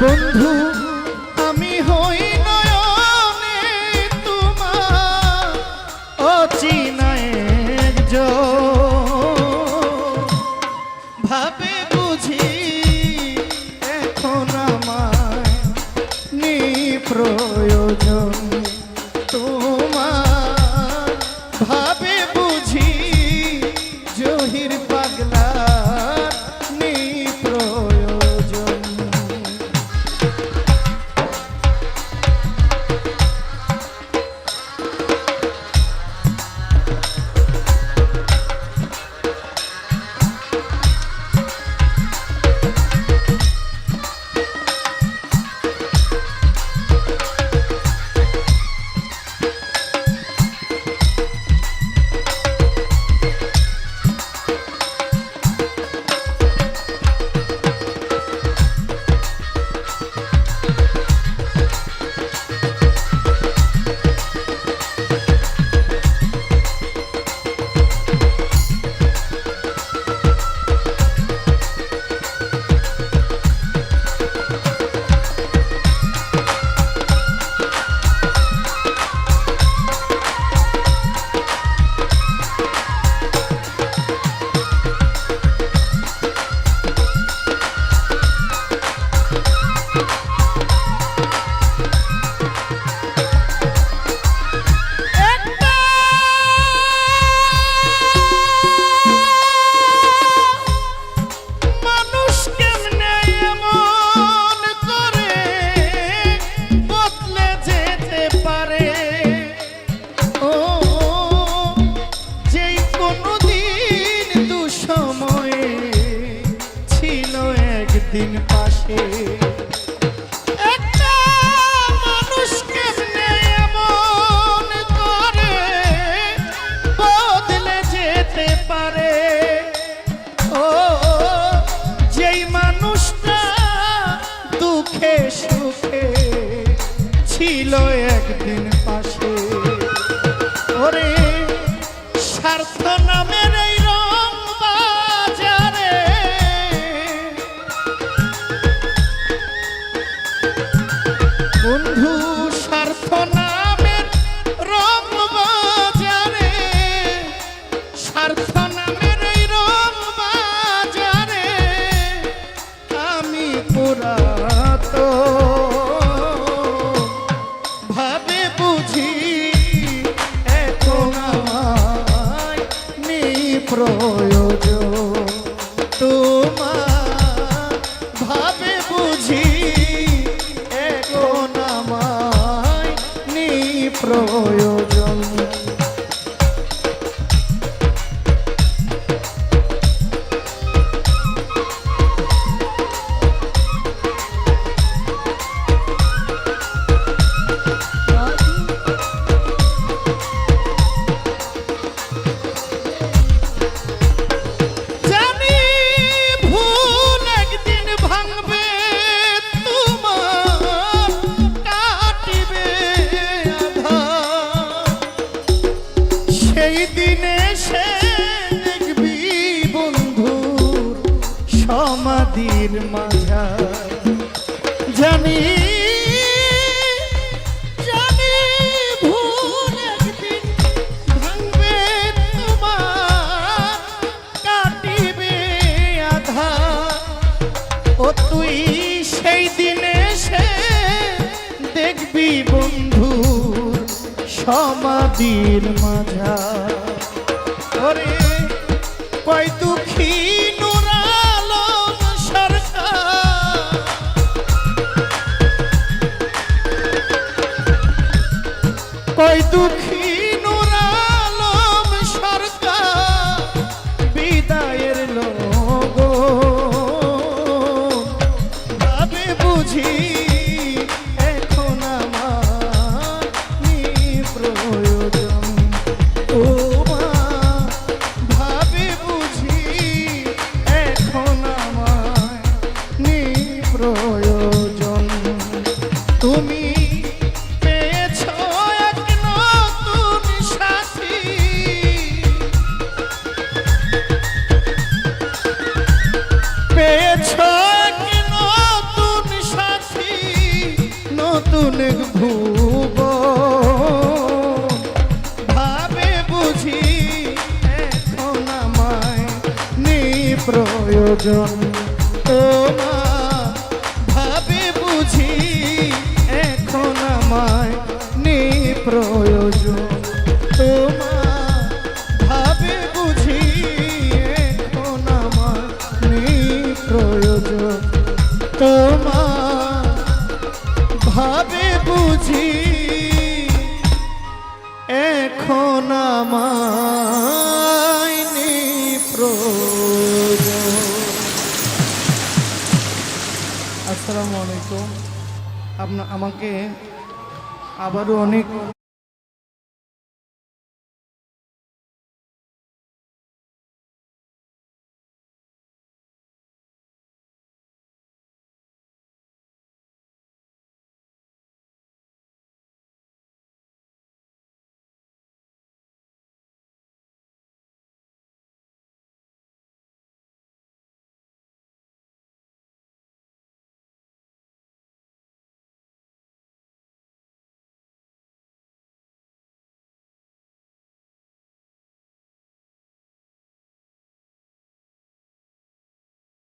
বন্ধু আমি হই নয়নে তোমার অচিনা একজন। ভাবে বুঝি দিন পাশে তোমার সমাধির মাঝা জানি তুই সেই দিনে সে দেখবি বন্ধু সমাধির মাঝা ভুব। বুঝি এখন আমায় নি ভাবে বুঝি এখন আমায় প্রয়োজন। আসসালামু আলাইকুম। আপনার আমাকে আবারও অনেক